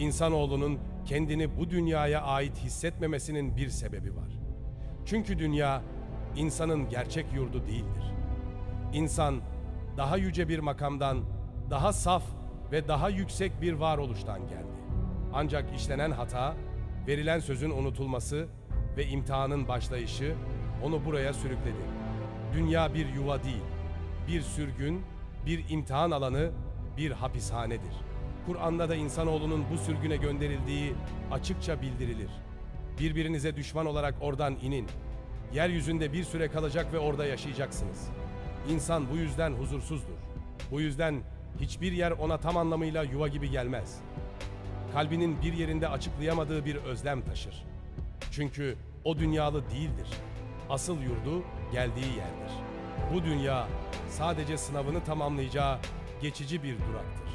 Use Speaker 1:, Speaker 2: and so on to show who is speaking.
Speaker 1: İnsanoğlunun kendini bu dünyaya ait hissetmemesinin bir sebebi var. Çünkü dünya insanın gerçek yurdu değildir. İnsan daha yüce bir makamdan, daha saf ve daha yüksek bir varoluştan geldi. Ancak işlenen hata, verilen sözün unutulması ve imtihanın başlayışı onu buraya sürükledi. Dünya bir yuva değil, bir sürgün, bir imtihan alanı, bir hapishanedir. Kur'an'da da insanoğlunun bu sürgüne gönderildiği açıkça bildirilir. Birbirinize düşman olarak oradan inin. Yeryüzünde bir süre kalacak ve orada yaşayacaksınız. İnsan bu yüzden huzursuzdur. Bu yüzden hiçbir yer ona tam anlamıyla yuva gibi gelmez. Kalbinin bir yerinde açıklayamadığı bir özlem taşır. Çünkü o dünyalı değildir. Asıl yurdu geldiği yerdir. Bu dünya sadece sınavını tamamlayacağı geçici bir duraktır.